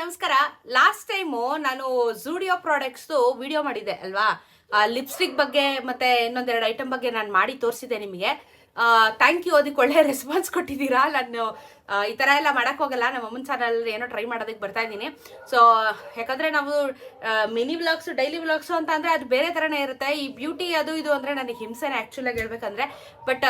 ನಮಸ್ಕಾರ. Last time ನಾನು ಝೂಡಿಯೋ ಪ್ರಾಡಕ್ಟ್ಸ್ದು video ಮಾಡಿದ್ದೆ, ಅಲ್ವಾ? ಲಿಪ್ಸ್ಟಿಕ್ ಬಗ್ಗೆ ಮತ್ತೆ ಇನ್ನೊಂದೆರಡು ಐಟಮ್ ಬಗ್ಗೆ ನಾನು ಮಾಡಿ ತೋರಿಸಿದೆ ನಿಮಗೆ. ಥ್ಯಾಂಕ್ ಯು ಅದಕ್ಕೆ ಒಳ್ಳೆ ರೆಸ್ಪಾನ್ಸ್ ಕೊಟ್ಟಿದ್ದೀರಾ? ನಾನು ಈ ಥರ ಎಲ್ಲ ಮಾಡಕ್ ಹೋಗಲ್ಲ. ನಮ್ಮ ಅಮ್ಮನ ಚಾನಲ್ ಏನೋ ಟ್ರೈ ಮಾಡೋದಕ್ಕೆ ಬರ್ತಾ ಇದ್ದೀನಿ. ಸೊ ಯಾಕಂದ್ರೆ ನಾವು ಮಿನಿ ವ್ಲಾಗ್ಸ್ ಡೈಲಿ ವ್ಲಾಗ್ಸ್ ಅಂತ ಅಂದ್ರೆ ಅದು ಬೇರೆ ಥರನೇ ಇರುತ್ತೆ. ಈ ಬ್ಯೂಟಿ ಅದು ಇದು ಅಂದ್ರೆ ನನಗೆ ಹಿಂಸೆನೇ ಆ್ಯಕ್ಚುಲಾಗಿ ಹೇಳ್ಬೇಕಂದ್ರೆ. ಬಟ್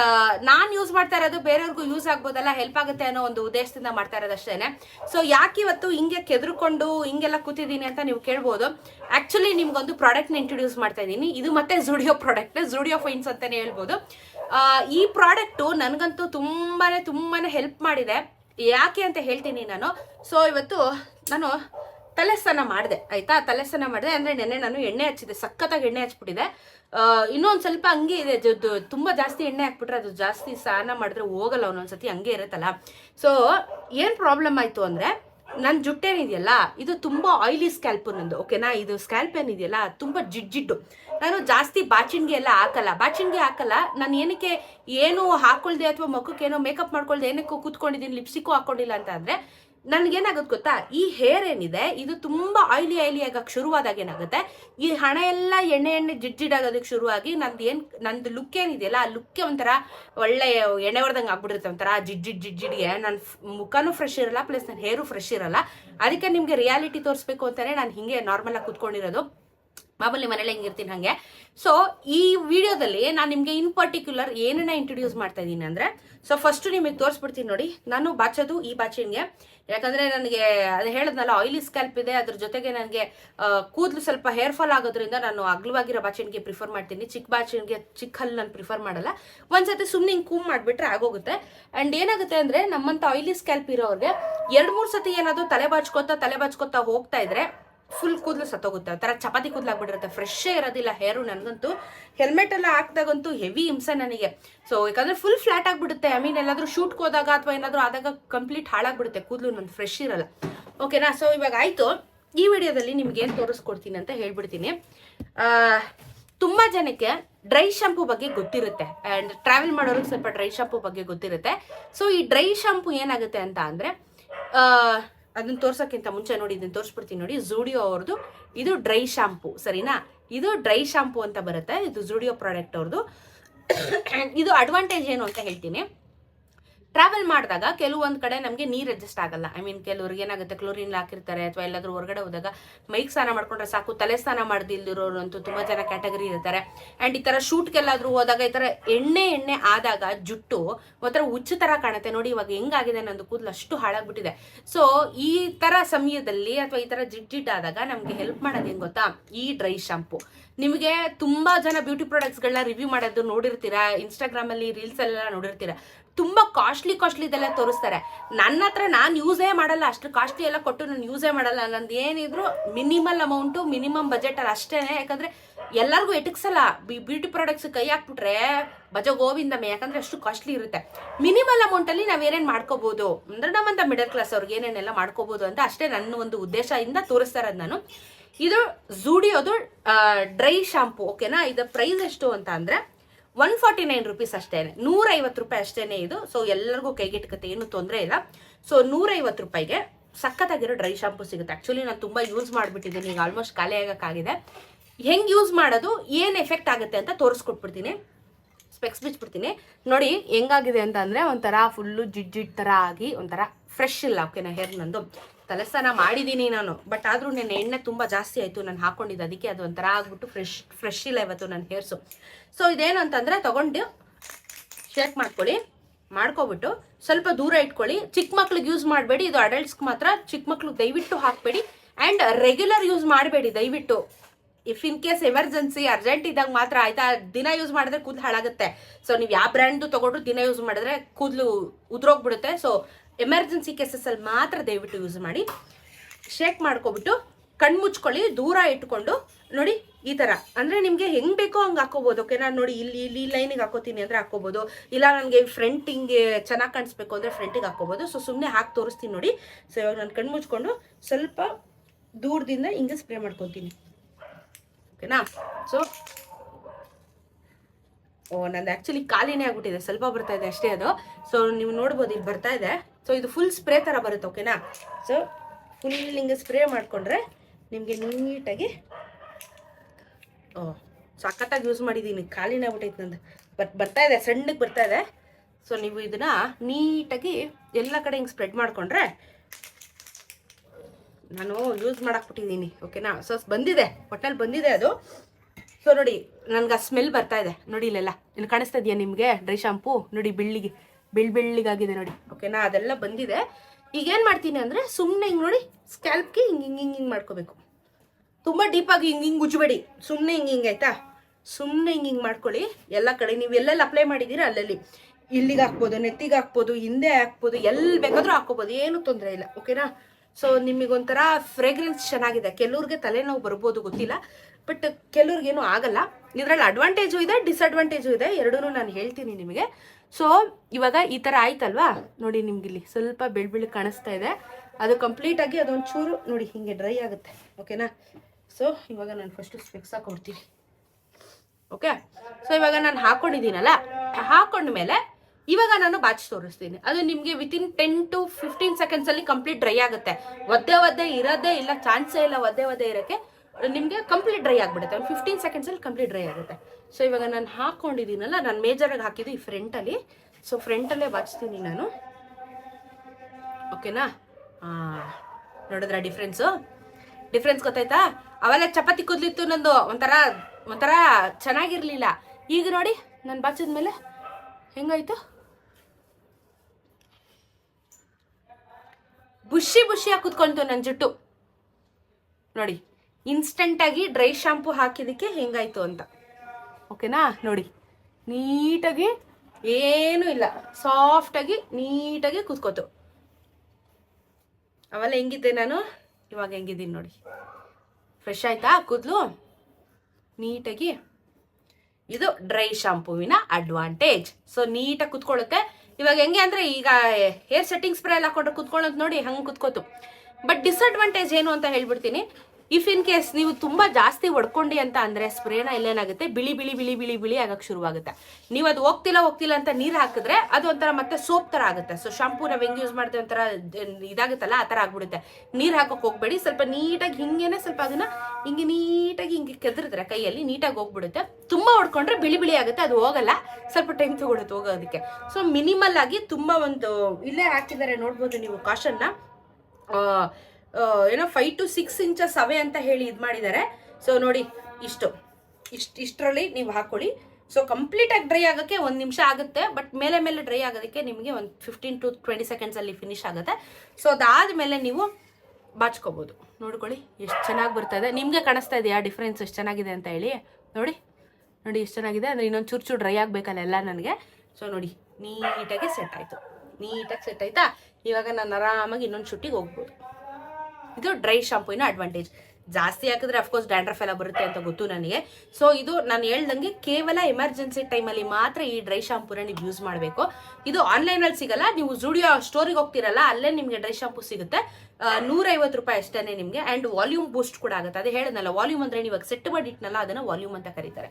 ನಾನು ಯೂಸ್ ಮಾಡ್ತಾ ಇರೋದು ಬೇರೆಯವ್ರಿಗೂ ಯೂಸ್ ಆಗ್ಬೋದಲ್ಲ ಹೆಲ್ಪ್ ಆಗುತ್ತೆ ಅನ್ನೋ ಒಂದು ಉದ್ದೇಶದಿಂದ ಮಾಡ್ತಾ ಇರೋದಷ್ಟೇ ಸೊ ಯಾಕೆ ಇವತ್ತು ಹಿಂಗೆ ಕೆದ್ರುಕೊಂಡು ಹಿಂಗೆಲ್ಲ ಕೂತಿದ್ದೀನಿ ಅಂತ ನೀವು ಕೇಳ್ಬೋದು. ಆ್ಯಕ್ಚುಲಿ ನಿಮ್ಗೊಂದು ಪ್ರಾಡಕ್ಟ್ನ ಇಂಟ್ರೊಡ್ಯೂಸ್ ಮಾಡ್ತಾ ಇದ್ದೀನಿ. ಇದು ಮತ್ತೆ ಜುಡಿಯೋ ಪ್ರಾಡಕ್ಟ್ ಜುಡಿಯೋ ಫೈನ್ಸ್ ಅಂತಾನೆ ಹೇಳ್ಬೋದು. ಈ ಪ್ರಾಡಕ್ಟು ನನಗಂತೂ ತುಂಬಾನೇ ತುಂಬಾನೇ ಹೆಲ್ಪ್ ಮಾಡಿದೆ. ಯಾಕೆ ಅಂತ ಹೇಳ್ತೀನಿ ನಾನು. ಸೊ ಇವತ್ತು ನಾನು ತಲೆ ಸ್ನಾನ ಮಾಡಿದೆ, ಆಯ್ತಾ? ತಲೆ ಸ್ನಾನ ಮಾಡಿದೆ, ಅಂದ್ರೆ ನೆನ್ನೆ ನಾನು ಎಣ್ಣೆ ಹಚ್ಚಿದೆ ಸಖತ್ತಾಗಿ ಎಣ್ಣೆ ಹಚ್ಬಿಟ್ಟಿದೆ. ಇನ್ನೊಂದು ಸ್ವಲ್ಪ ಹಂಗೆ ಇದೆ. ತುಂಬ ಜಾಸ್ತಿ ಎಣ್ಣೆ ಹಾಕ್ಬಿಟ್ರೆ ಅದು ಜಾಸ್ತಿ ಸ್ನಾನ ಮಾಡಿದ್ರೆ ಹೋಗಲ್ಲ ಒಂದೊಂದ್ಸತಿ. ಹಂಗೆ ಇರುತ್ತಲ್ಲ. ಸೊ ಏನ್ ಪ್ರಾಬ್ಲಮ್ ಆಯ್ತು ಅಂದ್ರೆ ನನ್ನ ಜುಟ್ಟೇನಿದೆಯಲ್ಲ, ಇದು ತುಂಬ ಆಯಿಲಿ ಸ್ಕ್ಯಾಲ್ಪ್ ನಂದು ಓಕೆನಾ ಇದು ಸ್ಕ್ಯಾಲ್ಪ್ ಏನಿದೆಯಲ್ಲ, ತುಂಬ ಜಿಡ್ಜಿಡ್ಡು ನಾನು ಜಾಸ್ತಿ ಬಾಚಿಣಿಗೆ ಎಲ್ಲ ಹಾಕಲ್ಲ. ಬಾಚಿಣಿಗೆ ಹಾಕಲ್ಲ, ನಾನು ಏನಕ್ಕೆ ಏನು ಹಾಕೊಳ್ದೆ ಅಥವಾ ಮುಖಕ್ಕೆ ಏನೋ ಮೇಕಪ್ ಮಾಡ್ಕೊಳ್ದೆ, ಏನಕ್ಕೂ ಕೂತ್ಕೊಂಡಿದ್ದೀನಿ ಲಿಪ್ಸ್ಟಿಕ್ಕು ಹಾಕೊಂಡಿಲ್ಲ ಅಂತ ಅಂದ್ರೆ ನನ್ಗೇನಾಗುತ್ತೆ ಗೊತ್ತಾ? ಈ ಹೇರ್ ಏನಿದೆ, ಇದು ತುಂಬಾ ಆಯ್ಲಿ ಆಯ್ಲಿ ಆಗಕ್ಕೆ ಶುರುವಾದಾಗ ಏನಾಗುತ್ತೆ? ಈ ಹಣ ಎಲ್ಲ ಎಣ್ಣೆ ಎಣ್ಣೆ ಜಿಡ್ಜಿಡಾಗೋದಕ್ಕೆ ಶುರುವಾಗಿ ನಂದು ಏನ್, ನಂದು ಲುಕ್ ಏನಿದೆಯಲ್ಲ, ಆ ಲುಕ್ಕೆ ಒಂಥರ ಒಳ್ಳೆ ಎಣ್ಣೆ ಹೊಡೆದಂಗೆ ಆಗ್ಬಿಡುತ್ತೆ ಒಂಥರ ಜಿಡ್ಜಿಡ್ ಜಿಡ್ಜಿಡ್ಗೆ ನನ್ನ ಮುಖನೂ ಫ್ರೆಶ್ ಇರಲ್ಲ ಪ್ಲಸ್ ನನ್ನ ಹೇರು ಫ್ರೆಶ್ ಇರಲ್ಲ. ಅದಕ್ಕೆ ನಿಮಗೆ ರಿಯಾಲಿಟಿ ತೋರಿಸ್ಬೇಕು ಅಂತಾನೆ ನಾನು ಹಿಂಗೆ ನಾರ್ಮಲ್ ಆಗಿ ಕೂತ್ಕೊಂಡಿರೋದು. ಮಾಮೂಲಿ ಮನೇಲಿ ಹೆಂಗಿರ್ತೀನಿ ಹಾಗೆ. ಸೊ ಈ ವಿಡಿಯೋದಲ್ಲಿ ನಾನು ನಿಮಗೆ ಇನ್ ಪರ್ಟಿಕ್ಯುಲರ್ ಏನನ್ನ ಇಂಟ್ರೊಡ್ಯೂಸ್ ಮಾಡ್ತಾ ಇದ್ದೀನಿ ಅಂದರೆ ಸೊ ಫಸ್ಟ್ ನಿಮಗೆ ತೋರಿಸ್ಬಿಡ್ತೀನಿ ನೋಡಿ, ನಾನು ಬಾಚೋದು ಈ ಬಾಚಿನ್ಗೆ. ಯಾಕಂದರೆ ನನಗೆ ಅದು ಹೇಳದ್ನಲ್ಲ ಆಯಿಲಿ ಸ್ಕ್ಯಾಲ್ಪ್ ಇದೆ, ಅದ್ರ ಜೊತೆಗೆ ನನಗೆ ಕೂದಲು ಸ್ವಲ್ಪ ಹೇರ್ ಫಾಲ್ ಆಗೋದ್ರಿಂದ ನಾನು ಅಗ್ಲವಾಗಿರೋ ಬಾಚಿನ್ಗೆ ಪ್ರಿಫರ್ ಮಾಡ್ತೀನಿ. ಚಿಕ್ಕ ಬಾಚಿನ್ಗೆ ಚಿಕ್ಕ ಹಲ್ಲು ನಾನು ಪ್ರಿಫರ್ ಮಾಡಲ್ಲ. ಒಂದ್ಸತಿ ಸುಮ್ಮನೆ ಹಿಂಗೆ ಕೂಮ್ ಮಾಡಿಬಿಟ್ರೆ ಆಗೋಗುತ್ತೆ. ಆ್ಯಂಡ್ ಏನಾಗುತ್ತೆ ಅಂದರೆ ನಮ್ಮಂಥ ಆಯಿಲಿ ಸ್ಕ್ಯಾಲ್ಪ್ ಇರೋರಿಗೆ ಎರಡು ಮೂರು ಸತಿ ಏನಾದರೂ ತಲೆ ಬಾಚ್ಕೊತಾ, ತಲೆ ಬಾಚ್ಕೋತಾ ಹೋಗ್ತಾ ಇದ್ರೆ ಫುಲ್ ಕೂದಲು ಸತ್ತೋಗುತ್ತೆ. ಒಂಥರ ಚಪಾತಿ ಕೂದಲಾಗ್ಬಿಟ್ಟಿರುತ್ತೆ ಫ್ರೆಶ್ಶೇ ಇರೋದಿಲ್ಲ ಹೇರು ನನಗಂತೂ. ಹೆಲ್ಮೆಟ್ ಎಲ್ಲ ಹಾಕ್ದಾಗಂತೂ ಹೆವಿ ಹಿಂಸೆ ನನಗೆ. ಸೊ ಯಾಕಂದ್ರೆ ಫುಲ್ ಫ್ಲಾಟ್ ಆಗಿಬಿಡುತ್ತೆ. ಐ ಮೀನ್ ಎಲ್ಲಾದ್ರೂ ಶೂಟ್ಗೆ ಹೋದಾಗ ಅಥವಾ ಏನಾದರೂ ಆದಾಗ ಕಂಪ್ಲೀಟ್ ಹಾಳಾಗ್ಬಿಡುತ್ತೆ. ಕೂದಲು ನಂದು ಫ್ರೆಶ್ ಇರಲ್ಲ. ಓಕೆನಾ ಸೊ ಇವಾಗ ಆಯ್ತು. ಈ ವಿಡಿಯೋದಲ್ಲಿ ನಿಮ್ಗೆ ಏನು ತೋರಿಸ್ಕೊಡ್ತೀನಿ ಅಂತ ಹೇಳ್ಬಿಡ್ತೀನಿ. ತುಂಬ ಜನಕ್ಕೆ ಡ್ರೈ ಶಾಂಪು ಬಗ್ಗೆ ಗೊತ್ತಿರುತ್ತೆ. ಅಂಡ್ ಟ್ರಾವೆಲ್ ಮಾಡೋರಿಗೆ ಸ್ವಲ್ಪ ಡ್ರೈ ಶಾಂಪೂ ಬಗ್ಗೆ ಗೊತ್ತಿರುತ್ತೆ. ಸೊ ಈ ಡ್ರೈ ಶಾಂಪು ಏನಾಗುತ್ತೆ ಅಂತ ಅಂದರೆ ಆ, ಅದನ್ನ ತೋರ್ಸೋಕ್ಕಿಂತ ಮುಂಚೆ ನೋಡಿ, ಇದನ್ನ ತೋರಿಸ್ಬಿಡ್ತೀನಿ ನೋಡಿ. ಝೂಡಿಯೋ ಅವ್ರದ್ದು ಇದು ಡ್ರೈ ಶಾಂಪು ಸರಿನಾ? ಇದು ಡ್ರೈ ಶಾಂಪು ಅಂತ ಬರುತ್ತೆ. ಇದು ಝೂಡಿಯೋ ಪ್ರಾಡಕ್ಟ್ ಅವ್ರದ್ದು ಇದು ಅಡ್ವಾಂಟೇಜ್ ಏನು ಅಂತ ಹೇಳ್ತೀನಿ. ಟ್ರಾವೆಲ್ ಮಾಡಿದಾಗ ಕೆಲವೊಂದು ಕಡೆ ನಮಗೆ ನೀರು ಅಡ್ಜಸ್ಟ್ ಆಗಲ್ಲ. ಐ ಮೀನ್ ಕೆಲವ್ರಿಗೆ ಏನಾಗುತ್ತೆ ಕ್ಲೋರಿನ್ ಹಾಕಿರ್ತಾರೆ ಅಥವಾ ಎಲ್ಲಾದರೂ ಹೊರಗಡೆ ಹೋದಾಗ ಮೈಕ್ ಸ್ನಾನ ಮಾಡ್ಕೊಂಡ್ರೆ ಸಾಕು, ತಲೆ ಸ್ನಾನ ಮಾಡ್ದಿಲ್ದಿರೋರು ಅಂತೂ ತುಂಬ ಜನ ಕ್ಯಾಟಗರಿ ಇರ್ತಾರೆ. ಆ್ಯಂಡ್ ಈ ಥರ ಶೂಟ್ಗೆಲ್ಲಾದರೂ ಹೋದಾಗ ಈ ಥರ ಎಣ್ಣೆ ಎಣ್ಣೆ ಆದಾಗ ಜುಟ್ಟು ಒಂಥರ ಹುಚ್ಚು ಥರ ಕಾಣುತ್ತೆ. ನೋಡಿ ಇವಾಗ ಹೆಂಗಾಗಿದೆ ನಂದು ಕೂದಲು ಅಷ್ಟು ಹಾಳಾಗ್ಬಿಟ್ಟಿದೆ. ಸೊ ಈ ಥರ ಸಮಯದಲ್ಲಿ ಅಥವಾ ಈ ಥರ ಜಿಡ್ ಜಿಡ್ ಆದಾಗ ನಮಗೆ ಹೆಲ್ಪ್ ಮಾಡೋದು ಹೆಂಗ್ ಗೊತ್ತಾ? ಈ ಡ್ರೈ ಶಾಂಪು ನಿಮಗೆ ತುಂಬ ಜನ ಬ್ಯೂಟಿ ಪ್ರಾಡಕ್ಟ್ಸ್ಗಳನ್ನ ರಿವ್ಯೂ ಮಾಡೋದು ನೋಡಿರ್ತೀರಾ? ಇನ್ಸ್ಟಾಗ್ರಾಮಲ್ಲಿ ರೀಲ್ಸ್ ಎಲ್ಲ ನೋಡಿರ್ತೀರಾ? ತುಂಬಾ ಕಾಸ್ಟ್ಲಿ ಕಾಸ್ಟ್ಲಿ ಇದೆಲ್ಲ ತೋರಿಸ್ತಾರೆ. ನನ್ನ ಹತ್ರ ನಾನು ಯೂಸೇ ಮಾಡಲ್ಲ, ಅಷ್ಟು ಕಾಸ್ಟ್ಲಿ ಎಲ್ಲ ಕೊಟ್ಟು ನಾನು ಯೂಸೇ ಮಾಡಲ್ಲ, ನಂದು ಏನಿದ್ರು ಮಿನಿಮಲ್ ಅಮೌಂಟು ಮಿನಿಮಮ್ ಬಜೆಟ್ ಅಲ್ಲಿ ಅಷ್ಟೇನೆ. ಯಾಕಂದ್ರೆ ಎಲ್ಲರಿಗೂ ಎಟಕ್ಸಲ್ಲ. ಬ್ಯೂಟಿ ಪ್ರಾಡಕ್ಟ್ಸ್ ಕೈ ಹಾಕ್ಬಿಟ್ರೆ ಬಜ ಗೋವಿಂದಮೆ ಯಾಕಂದ್ರೆ ಅಷ್ಟು ಕಾಸ್ಟ್ಲಿ ಇರುತ್ತೆ. ಮಿನಿಮಲ್ ಅಮೌಂಟ್ ಅಲ್ಲಿ ನಾವ್ ಏನೇನ್ ಮಾಡ್ಕೋಬಹುದು ಅಂದ್ರೆ ನಮ್ಮಂತ ಮಿಡಲ್ ಕ್ಲಾಸ್ ಅವ್ರಿಗೆ ಏನೇನೆಲ್ಲ ಮಾಡ್ಕೋಬಹುದು ಅಂತ ಅಷ್ಟೇ ನನ್ನ ಒಂದು ಉದ್ದೇಶದಿಂದ ತೋರಿಸ್ತಾ ನಾನು. ಇದು ಝೂಡಿಯೋದು ಡ್ರೈ ಶಾಂಪು ಓಕೆನಾ ಇದು ಪ್ರೈಸ್ ಎಷ್ಟು ಅಂತ ಅಂದ್ರೆ ಒನ್ ಫಾರ್ಟಿ ನೈನ್ ರುಪೀಸ್ ಅಷ್ಟೇ. ನೂರೈವತ್ತು ರೂಪಾಯಿ ಅಷ್ಟೇ ಇದು. ಸೊ ಎಲ್ಲರಿಗೂ ಕೈಗೆಟ್ಕತ್ತೆ ಏನು ತೊಂದರೆ ಇಲ್ಲ. ಸೊ ನೂರೈವತ್ತು ರೂಪಾಯಿಗೆ ಸಖತ್ತಾಗಿರೋ ಡ್ರೈ ಶಾಂಪು ಸಿಗುತ್ತೆ. ಆ್ಯಕ್ಚುಲಿ ನಾನು ತುಂಬ ಯೂಸ್ ಮಾಡಿಬಿಟ್ಟಿದ್ದೀನಿ. ಈಗ ಆಲ್ಮೋಸ್ಟ್ ಖಾಲಿ ಆಗೋಕ್ಕಾಗಿದೆ. ಹೆಂಗೆ ಯೂಸ್ ಮಾಡೋದು? ಏನು ಎಫೆಕ್ಟ್ ಆಗುತ್ತೆ ಅಂತ ತೋರಿಸ್ಕೊಟ್ಬಿಡ್ತೀನಿ. ಸ್ಪೆಕ್ಸ್ ಬಿಚ್ಬಿಡ್ತೀನಿ. ನೋಡಿ, ಹೆಂಗಾಗಿದೆ ಅಂತ ಅಂದರೆ ಒಂಥರ ಫುಲ್ಲು ಜಿಡ್ಜಿಡ್ ಥರ ಆಗಿ ಒಂಥರ ಫ್ರೆಶ್ ಇಲ್ಲ. ಓಕೆನಾ ಹೇರ್ ನಂದು. ತಲೆ ಸ್ನಾನ ಮಾಡಿದ್ದೀನಿ ನಾನು. ಬಟ್ ಆದರೂ ನನ್ನ ಎಣ್ಣೆ ತುಂಬ ಜಾಸ್ತಿ ಆಯಿತು, ನಾನು ಹಾಕೊಂಡಿದ್ದು. ಅದಕ್ಕೆ ಅದು ಒಂಥರ ಆಗ್ಬಿಟ್ಟು ಫ್ರೆಶ್ ಫ್ರೆಶ್ ಇಲ್ಲ ಇವತ್ತು ನನ್ನ ಹೇರ್ಸು ಸೊ. ಇದೇನು ಅಂತಂದರೆ ತಗೊಂಡು ಶೇಕ್ ಮಾಡ್ಕೊಳ್ಳಿ, ಮಾಡ್ಕೊಬಿಟ್ಟು ಸ್ವಲ್ಪ ದೂರ ಇಟ್ಕೊಳ್ಳಿ. ಚಿಕ್ಕ ಮಕ್ಳಿಗೆ ಯೂಸ್ ಮಾಡಬೇಡಿ, ಇದು ಅಡಲ್ಟ್ಸ್ಗೆ ಮಾತ್ರ. ಚಿಕ್ಕ ಮಕ್ಳಿಗೆ ದಯವಿಟ್ಟು ಹಾಕಬೇಡಿ. ಆ್ಯಂಡ್ ರೆಗ್ಯುಲರ್ ಯೂಸ್ ಮಾಡಬೇಡಿ, ದಯವಿಟ್ಟು. If in case emergency urgent ಇದ್ದಾಗ ಮಾತ್ರ ಆಯ್ತಾ? ದಿನ ಯೂಸ್ ಮಾಡಿದ್ರೆ ಕೂದಲು ಹಾಳಾಗುತ್ತೆ. ಸೊ ನೀವು ಯಾವ ಬ್ರ್ಯಾಂಡು ತಗೊಂಡ್ರು ದಿನ ಯೂಸ್ ಮಾಡಿದ್ರೆ ಕೂದಲು ಉದುರೋಗ್ಬಿಡುತ್ತೆ. ಸೊ ಎಮರ್ಜೆನ್ಸಿ ಕೇಸಸ್ಸಲ್ಲಿ ಮಾತ್ರ ದಯವಿಟ್ಟು ಯೂಸ್ ಮಾಡಿ. ಶೇಕ್ ಮಾಡ್ಕೊಬಿಟ್ಟು ಕಣ್ಣು ಮುಚ್ಕೊಳ್ಳಿ, ದೂರ ಇಟ್ಕೊಂಡು ನೋಡಿ ಈ ತರ. ಅಂದ್ರೆ ನಿಮಗೆ ಹೆಂಗ್ ಬೇಕೋ ಹಂಗೆ ಹಾಕೋಬಹುದು ಓಕೆ ನಾನು ನೋಡಿ ಇಲ್ಲಿ ಇಲ್ಲಿ ಲೈನಿಗೆ ಹಾಕೋತೀನಿ ಅಂದ್ರೆ ಹಾಕೋಬಹುದು ಇಲ್ಲ ನನಗೆ ಫ್ರಂಟ್ ಚೆನ್ನಾಗಿ ಕಾಣಿಸ್ಬೇಕು ಅಂದ್ರೆ ಫ್ರಂಟಿಗೆ ಹಾಕೋಬಹುದು ಸೊ ಸುಮ್ಮನೆ ಹಾಕಿ ತೋರಿಸ್ತೀನಿ ನೋಡಿ. ಸೊ ಇವಾಗ ನಾನು ಕಣ್ಣು ಮುಚ್ಕೊಂಡು ಸ್ವಲ್ಪ ದೂರದಿಂದ ಹಿಂಗೆ ಸ್ಪ್ರೇ ಮಾಡ್ಕೊತೀನಿ. ಓಕೆನಾ ಸೊ ಓ, ನಂದು ಆ್ಯಕ್ಚುಲಿ ಖಾಲಿನೇ ಆಗ್ಬಿಟ್ಟಿದೆ. ಸ್ವಲ್ಪ ಬರ್ತಾ ಇದೆ ಅಷ್ಟೇ ಅದು. ಸೊ ನೀವು ನೋಡ್ಬೋದು, ಇಲ್ಲಿ ಬರ್ತಾ ಇದೆ. ಸೊ ಇದು ಫುಲ್ ಸ್ಪ್ರೇ ಥರ ಬರುತ್ತೆ ಓಕೆನಾ ಸೊ ಫುಲ್ ಹಿಂಗೆ ಸ್ಪ್ರೇ ಮಾಡಿಕೊಂಡ್ರೆ ನಿಮಗೆ ನೀಟಾಗಿ, ಓ, ಸಖತ್ತಾಗಿ ಯೂಸ್ ಮಾಡಿದ್ದೀನಿ ಖಾಲಿನೇ ಆಗ್ಬಿಟ್ಟೈತೆ ನಂದು. ಬಟ್ ಬರ್ತಾ ಇದೆ, ಸಣ್ಣಗೆ ಬರ್ತಾ ಇದೆ. ಸೊ ನೀವು ಇದನ್ನ ನೀಟಾಗಿ ಎಲ್ಲ ಕಡೆ ಹಿಂಗೆ ಸ್ಪ್ರೆಡ್ ಮಾಡಿಕೊಂಡ್ರೆ ನಾನು ಯೂಸ್ ಮಾಡಾಕ್ಬಿಟ್ಟಿದ್ದೀನಿ ಓಕೆನಾ ಸೊ ಬಂದಿದೆ ಒಟ್ಟಲ್ಲಿ ಬಂದಿದೆ ಅದು. ಸೊ ನೋಡಿ, ನನಗೆ ಆ ಸ್ಮೆಲ್ ಬರ್ತಾ ಇದೆ. ನೋಡಿ ಇಲ್ಲೆಲ್ಲ, ಇಲ್ಲಿ ಕಾಣಿಸ್ತಾ ಇದೆಯಾ ನಿಮಗೆ? ಡ್ರೈ ಶಾಂಪು ನೋಡಿ ಬೆಳ್ಳಿಗೆ. ಬೆಳ್ ಬೆಳ್ಳಿಗಾಗಿದೆ ನೋಡಿ ಓಕೆನಾ ಅದೆಲ್ಲ ಬಂದಿದೆ. ಈಗ ಏನು ಮಾಡ್ತೀನಿ ಅಂದರೆ ಸುಮ್ಮನೆ ಹಿಂಗೆ ನೋಡಿ ಸ್ಕ್ಯಾಲ್ಪ್ಗೆ ಹಿಂಗೆ ಹಿಂಗೆ ಹಿಂಗೆ ಹಿಂಗೆ ಮಾಡ್ಕೋಬೇಕು. ತುಂಬ ಡೀಪಾಗಿ ಹಿಂಗೆ ಹಿಂಗೆ ಉಜ್ಜಬೇಡಿ. ಸುಮ್ಮನೆ ಹಿಂಗೆ ಹಿಂಗೆ ಆಯ್ತಾ? ಸುಮ್ಮನೆ ಹಿಂಗೆ ಹಿಂಗೆ ಮಾಡ್ಕೊಳ್ಳಿ. ಎಲ್ಲ ಕಡೆ ನೀವು ಎಲ್ಲೆಲ್ಲಿ ಅಪ್ಲೈ ಮಾಡಿದ್ದೀರಾ ಅಲ್ಲಲ್ಲಿ. ಇಲ್ಲಿಗೆ ಹಾಕ್ಬೋದು, ನೆತ್ತಿಗೆ ಹಾಕ್ಬೋದು, ಹಿಂದೆ ಹಾಕ್ಬೋದು, ಎಲ್ಲಿ ಬೇಕಾದರೂ ಹಾಕ್ಕೋಬೋದು, ಏನು ತೊಂದರೆ ಇಲ್ಲ. ಓಕೆನಾ ಸೊ ನಿಮಗೊಂಥರ ಫ್ರೇಗ್ರೆನ್ಸ್ ಚೆನ್ನಾಗಿದೆ. ಕೆಲವ್ರಿಗೆ ತಲೆನೋವು ಬರ್ಬೋದು ಗೊತ್ತಿಲ್ಲ. ಬಟ್ ಕೆಲವ್ರಿಗೇನು ಆಗಲ್ಲ. ಇದರಲ್ಲಿ ಅಡ್ವಾಂಟೇಜು ಇದೆ ಡಿಸ್ಅಡ್ವಾಂಟೇಜು ಇದೆ. ಎರಡೂ ನಾನು ಹೇಳ್ತೀನಿ ನಿಮಗೆ. ಸೊ ಇವಾಗ ಈ ಥರ ಆಯ್ತಲ್ವಾ? ನೋಡಿ ನಿಮ್ಗೆ ಇಲ್ಲಿ ಸ್ವಲ್ಪ ಬೆಳ್ ಬೆಳಗ್ಗೆ ಕಾಣಿಸ್ತಾ ಇದೆ. ಅದು ಕಂಪ್ಲೀಟಾಗಿ ಅದೊಂದು ಚೂರು ನೋಡಿ ಹಿಂಗೆ ಡ್ರೈ ಆಗುತ್ತೆ. ಓಕೆನಾ ಸೊ ಇವಾಗ ನಾನು ಫಸ್ಟು ಸ್ಪೆಕ್ಸ್ ಹಾಕೊಡ್ತೀನಿ ಓಕೆ ಸೊ ಇವಾಗ ನಾನು ಹಾಕೊಂಡಿದ್ದೀನಲ್ಲ? ಹಾಕೊಂಡ್ಮೇಲೆ ಇವಾಗ ನಾನು ಬಾಚ್ ತೋರಿಸ್ತೀನಿ. ಅದು ನಿಮಗೆ ವಿತಿನ್ ಟೆನ್ ಟು ಫಿಫ್ಟೀನ್ ಸೆಕೆಂಡ್ಸಲ್ಲಿ ಕಂಪ್ಲೀಟ್ ಡ್ರೈ ಆಗುತ್ತೆ. ಒದ್ದೆ ಒದ್ದೆ ಇರೋದೇ ಇಲ್ಲ ಚಾನ್ಸೇ ಇಲ್ಲ ಒದ್ದೆ ಒದ್ದೆ ಇರೋಕ್ಕೆ. ನಿಮಗೆ ಕಂಪ್ಲೀಟ್ ಡ್ರೈ ಆಗಿಬಿಡುತ್ತೆ. ಒಂದು ಫಿಫ್ಟೀನ್ ಸೆಕೆಂಡ್ಸಲ್ಲಿ ಕಂಪ್ಲೀಟ್ ಡ್ರೈ ಆಗುತ್ತೆ. ಸೊ ಇವಾಗ ನಾನು ಹಾಕ್ಕೊಂಡಿದ್ದೀನಲ್ಲ ನಾನು ಮೇಜರಾಗಿ ಹಾಕಿದ್ದು ಈ ಫ್ರಂಟಲ್ಲಿ ಸೊ ಫ್ರಂಟಲ್ಲೇ ಬಾಚ್ತೀನಿ ನಾನು. ಓಕೆನಾ ನೋಡಿದ್ರ ಡಿಫ್ರೆನ್ಸು ಡಿಫ್ರೆನ್ಸ್ ಗೊತ್ತಾಯ್ತಾ? ಅವೆಲ್ಲ ಚಪಾತಿ ಕುದ್ಲಿತ್ತು ನಂದು. ಒಂಥರ ಒಂಥರ ಚೆನ್ನಾಗಿರಲಿಲ್ಲ. ಈಗ ನೋಡಿ, ನಾನು ಬಾಚಿದ್ಮೇಲೆ ಹೆಂಗಾಯ್ತು? ಬುಷಿ ಬುಷಿಯಾಗಿ ಕುತ್ಕೊಳ್ತು ನನ್ನ ಜುಟ್ಟು. ನೋಡಿ. ಇನ್ಸ್ಟೆಂಟಾಗಿ ಡ್ರೈ ಶಾಂಪು ಹಾಕಿದ್ದಕ್ಕೆ ಹೆಂಗಾಯ್ತು ಅಂತ. ಓಕೆನಾ ನೋಡಿ. ನೀಟಾಗಿ ಏನೂ ಇಲ್ಲ. ಸಾಫ್ಟಾಗಿ ನೀಟಾಗಿ ಕೂತ್ಕೋತು. ಅವೆಲ್ಲ ಹೆಂಗಿದ್ದೆ ನಾನು? ಇವಾಗ ಹೆಂಗಿದ್ದೀನಿ ನೋಡಿ. ಫ್ರೆಶ್ ಆಯ್ತಾ? ಕೂದಲು? ನೀಟಾಗಿ. ಇದು ಡ್ರೈ ಶಾಂಪೂವಿನ ಅಡ್ವಾಂಟೇಜ್ ಸೊ ನೀಟಾಗಿ ಕುತ್ಕೊಳ್ಳುತ್ತೆ. ಇವಾಗ ಹೆಂಗೆ ಅಂದರೆ ಈಗ ಹೇರ್ ಸೆಟ್ಟಿಂಗ್ ಸ್ಪ್ರೇ ಎಲ್ಲ ಹಾಕೊಂಡ್ರೆ ಕುತ್ಕೊಳ್ಳೋದು ನೋಡಿ, ಹಂಗೆ ಕುತ್ಕೋತು. ಬಟ್ ಡಿಸ್ಅಡ್ವಾಂಟೇಜ್ ಏನು ಅಂತ ಹೇಳ್ಬಿಡ್ತೀನಿ. ಇಫ್ ಇನ್ ಕೇಸ್ ನೀವು ತುಂಬ ಜಾಸ್ತಿ ಹೊಡ್ಕೊಂಡಿ ಅಂತ ಅಂದರೆ ಸ್ಪ್ರೇನ ಇಲ್ಲೇನಾಗುತ್ತೆ? ಬಿಳಿ ಬಿಳಿ ಬಿಳಿ ಬಿಳಿ ಬಿಳಿ ಆಗಕ್ಕೆ ಶುರುವಾಗುತ್ತೆ. ನೀವು ಅದು ಹೋಗ್ತಿಲ್ಲ ಹೋಗ್ತಿಲ್ಲ ಅಂತ ನೀರು ಹಾಕಿದ್ರೆ ಅದು ಒಂಥರ ಮತ್ತೆ ಸೋಪ್ ಥರ ಆಗುತ್ತೆ. ಸೊ ಶಾಂಪೂ ನಾವು ಹೆಂಗೆ ಯೂಸ್ ಮಾಡ್ತೀವಿ ಒಂಥರ ಇದಾಗುತ್ತಲ್ಲ, ಆ ಥರ ಆಗ್ಬಿಡುತ್ತೆ. ನೀರು ಹಾಕೋಕೆ ಹೋಗ್ಬೇಡಿ. ಸ್ವಲ್ಪ ನೀಟಾಗಿ ಹಿಂಗೇನೆ ಸ್ವಲ್ಪ ಅದನ್ನ ಹಿಂಗೆ ನೀಟಾಗಿ ಹಿಂಗೆ ಕೆದ್ರಿದ್ರೆ ಕೈಯಲ್ಲಿ ನೀಟಾಗಿ ಹೋಗ್ಬಿಡುತ್ತೆ. ತುಂಬ ಹೊಡ್ಕೊಂಡ್ರೆ ಬಿಳಿ ಬಿಳಿ ಆಗುತ್ತೆ. ಅದು ಹೋಗಲ್ಲ. ಸ್ವಲ್ಪ ಟೈಮ್ ತಗೊಳುತ್ತೆ ಹೋಗೋದಕ್ಕೆ. ಸೊ ಮಿನಿಮಲ್ ಆಗಿ ತುಂಬ ಒಂದು ಇಲ್ಲೇ ಹಾಕಿದ್ದಾರೆ ನೋಡ್ಬೋದು ನೀವು ಕಾಶನ್ನ ಏನೋ ಫೈವ್ ಟು ಸಿಕ್ಸ್ ಇಂಚಸ್ ಅವೆ ಅಂತ ಹೇಳಿ ಇದು ಮಾಡಿದ್ದಾರೆ ಸೊ ನೋಡಿ, ಇಷ್ಟು. ಇಷ್ಟು, ಇಷ್ಟರಲ್ಲಿ ನೀವು ಹಾಕೊಳ್ಳಿ. ಸೊ ಕಂಪ್ಲೀಟಾಗಿ ಡ್ರೈ ಆಗೋಕ್ಕೆ ಒಂದು ನಿಮಿಷ ಆಗುತ್ತೆ. ಬಟ್ ಮೇಲೆ ಮೇಲೆ ಡ್ರೈ ಆಗೋದಕ್ಕೆ ನಿಮಗೆ ಒಂದು ಫಿಫ್ಟೀನ್ ಟು ಟ್ವೆಂಟಿ ಸೆಕೆಂಡ್ಸಲ್ಲಿ ಫಿನಿಶ್ ಆಗುತ್ತೆ. ಸೊ ಅದಾದಮೇಲೆ ನೀವು ಬಾಚ್ಕೋಬೋದು. ನೋಡ್ಕೊಳ್ಳಿ, ಎಷ್ಟು ಚೆನ್ನಾಗಿ ಬರ್ತಾ ಇದೆ. ನಿಮಗೆ ಕಾಣಿಸ್ತಾ ಇದೆಯಾ ಡಿಫ್ರೆನ್ಸ್ ಎಷ್ಟು ಚೆನ್ನಾಗಿದೆ ಅಂತ ಹೇಳಿ? ನೋಡಿ ನೋಡಿ ಎಷ್ಟು ಚೆನ್ನಾಗಿದೆ. ಅಂದರೆ ಇನ್ನೊಂದು ಚೂರು ಚೂರು ಡ್ರೈ ಆಗಬೇಕಲ್ಲ ಎಲ್ಲ ನನಗೆ. ಸೊ ನೋಡಿ, ನೀಟಾಗಿ ಸೆಟ್ ಆಯಿತು. ನೀಟಾಗಿ ಸೆಟ್ ಆಯಿತಾ? ಇವಾಗ ನಾನು ಆರಾಮಾಗಿ ಇನ್ನೊಂದು ಶುಟ್ಟಿಗೆ ಹೋಗ್ಬೋದು. ಇದು ಡ್ರೈ ಶಾಂಪೂನ ಅಡ್ವಾಂಟೇಜ್ ಜಾಸ್ತಿ ಹಾಕಿದ್ರೆ ಅಫ್ಕೋರ್ಸ್ ಡ್ಯಾಂಡ್ರಫ್ ಎಲ್ಲ ಬರುತ್ತೆ ಅಂತ ಗೊತ್ತು ನನಗೆ. ಸೊ ಇದು ನಾನು ಹೇಳ್ದಂಗೆ ಕೇವಲ ಎಮರ್ಜೆನ್ಸಿ ಟೈಮಲ್ಲಿ ಮಾತ್ರ ಈ ಡ್ರೈ ಶಾಂಪೂನ ನೀವು ಯೂಸ್ ಮಾಡಬೇಕು. ಇದು ಆನ್ಲೈನಲ್ಲಿ ಸಿಗಲ್ಲ, ನೀವು ಜುಡಿಯೋ ಸ್ಟೋರಿಗೆ ಹೋಗ್ತಿರಲ್ಲ, ಅಲ್ಲೇ ನಿಮಗೆ ಡ್ರೈ ಶಾಂಪೂ ಸಿಗುತ್ತೆ. ನೂರೈವತ್ತು ರೂಪಾಯಿ ಅಷ್ಟೇ ನಿಮಗೆ ಆ್ಯಂಡ್ ವಾಲ್ಯೂಮ್ ಬೂಸ್ಟ್ ಕೂಡ ಆಗುತ್ತೆ. ಅದೇ ಹೇಳಿದ್ನಲ್ಲ ವಾಲ್ಯೂಮ್ ಅಂದರೆ ನೀವು ಸೆಟ್ ಮಾಡಿ ಇಟ್ನಲ್ಲ, ಅದನ್ನು ವಾಲ್ಯೂಮ್ ಅಂತ ಕರೀತಾರೆ.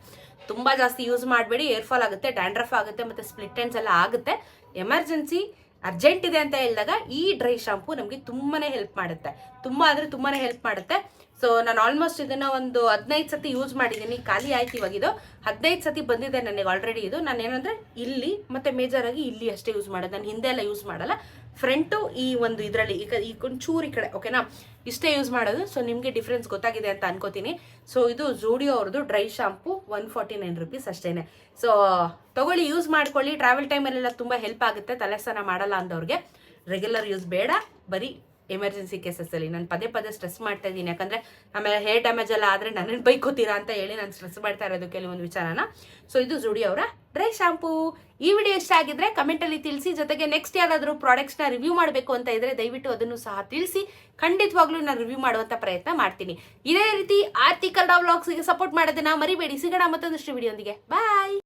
ತುಂಬ ಜಾಸ್ತಿ ಯೂಸ್ ಮಾಡಬೇಡಿ ಏರ್ಫಾಲ್ ಆಗುತ್ತೆ ಡ್ಯಾಂಡ್ರಫ್ ಆಗುತ್ತೆ, ಮತ್ತು ಸ್ಪ್ಲಿಟ್ ಎಂಡ್ಸ್ ಎಲ್ಲ ಆಗುತ್ತೆ. ಎಮರ್ಜೆನ್ಸಿ ಅರ್ಜೆಂಟ್ ಇದೆ ಅಂತ ಹೇಳಿದಾಗ ಈ ಡ್ರೈ ಶಾಂಪು ನಮಗೆ ತುಂಬಾನೇ ಹೆಲ್ಪ್ ಮಾಡುತ್ತೆ. ತುಂಬ ಅಂದರೆ ತುಂಬಾನೇ ಹೆಲ್ಪ್ ಮಾಡುತ್ತೆ. ಸೊ ನಾನು ಆಲ್ಮೋಸ್ಟ್ ಇದನ್ನ ಒಂದು ಹದಿನೈದು ಸತಿ ಯೂಸ್ ಮಾಡಿದ್ದೀನಿ ಖಾಲಿ ಆಯ್ತು ಇವಾಗ ಇದು. ಹದಿನೈದು ಸತಿ ಬಂದಿದೆ ನನಗೆ ಆಲ್ರೆಡಿ ಇದು. ನಾನು ಏನಂದ್ರೆ ಇಲ್ಲಿ, ಮತ್ತೆ ಮೇಜರ್ ಆಗಿ ಇಲ್ಲಿ ಅಷ್ಟೇ ಯೂಸ್ ಮಾಡೋದು. ನಾನು ಹಿಂದೆ ಎಲ್ಲ ಯೂಸ್ ಮಾಡಲ್ಲ. ಫ್ರಂಟು ಈ ಒಂದು ಇದರಲ್ಲಿ, ಈಗ ಈ ಕೊಂಚೂರು ಈ ಕಡೆ ಓಕೆನಾ ಇಷ್ಟೇ ಯೂಸ್ ಮಾಡೋದು ಸೊ ನಿಮಗೆ ಡಿಫ್ರೆನ್ಸ್ ಗೊತ್ತಾಗಿದೆ ಅಂತ ಅನ್ಕೋತೀನಿ. ಸೊ ಇದು ಜೂಡಿಯೋ ಅವ್ರದ್ದು dry shampoo one forty nine rupees ಅಷ್ಟೇ ಸೊ ತಗೊಳ್ಳಿ ಯೂಸ್ ಮಾಡ್ಕೊಳ್ಳಿ. ಟ್ರಾವೆಲ್ ಟೈಮಲ್ಲೆಲ್ಲ ತುಂಬ ಹೆಲ್ಪ್ ಆಗುತ್ತೆ. ತಲೆ ಸ್ನಾನ ಮಾಡಲ್ಲ ಅಂದವ್ರಿಗೆ. ರೆಗ್ಯುಲರ್ ಯೂಸ್ ಬೇಡ. ಬರೀ ಎಮರ್ಜೆನ್ಸಿ ಕೇಸಸ್ಸಲ್ಲಿ ನಾನು ಪದೇ ಪದೇ ಸ್ಟ್ರೆಸ್ ಮಾಡ್ತಾ ಇದ್ದೀನಿ. ಯಾಕಂದರೆ ಆಮೇಲೆ ಹೇರ್ ಡ್ಯಾಮೇಜ್ ಎಲ್ಲ ಆದರೆ ನನ್ನನ್ನು ಬೈಕೋತೀರಾ ಅಂತ ಹೇಳಿ ನಾನು ಸ್ಟ್ರೆಸ್ ಮಾಡ್ತಾ ಇರೋದು ಕೆಲವೊಂದು ವಿಚಾರನ. ಸೊ ಇದು ಜುಡಿ ಅವರ ಡ್ರೈ ಶಾಂಪೂ ಈ ವಿಡಿಯೋ ಇಷ್ಟ ಆಗಿದ್ರೆ ಕಮೆಂಟಲ್ಲಿ ತಿಳಿಸಿ. ಜೊತೆಗೆ ನೆಕ್ಸ್ಟ್ ಯಾರಾದರೂ ಪ್ರಾಡಕ್ಟ್ಸ್ನ ರಿವ್ಯೂ ಮಾಡಬೇಕು ಅಂತ ಇದ್ರೆ ದಯವಿಟ್ಟು ಅದನ್ನು ಸಹ ತಿಳಿಸಿ. ಖಂಡಿತವಾಗ್ಲೂ ನಾನು ರಿವ್ಯೂ ಮಾಡುವಂಥ ಪ್ರಯತ್ನ ಮಾಡ್ತೀನಿ. ಇದೇ ರೀತಿ ಆರ್ತಿ ಕನ್ನಡ ವ್ಲಾಗ್ಸ್ಗೆ ಸಪೋರ್ಟ್ ಮಾಡೋದನ್ನ ಮರಿಬೇಡಿ. ಸಿಗೋಣ ಮತ್ತೊಂದಷ್ಟು ವಿಡಿಯೋಂದಿಗೆ ಬಾಯ್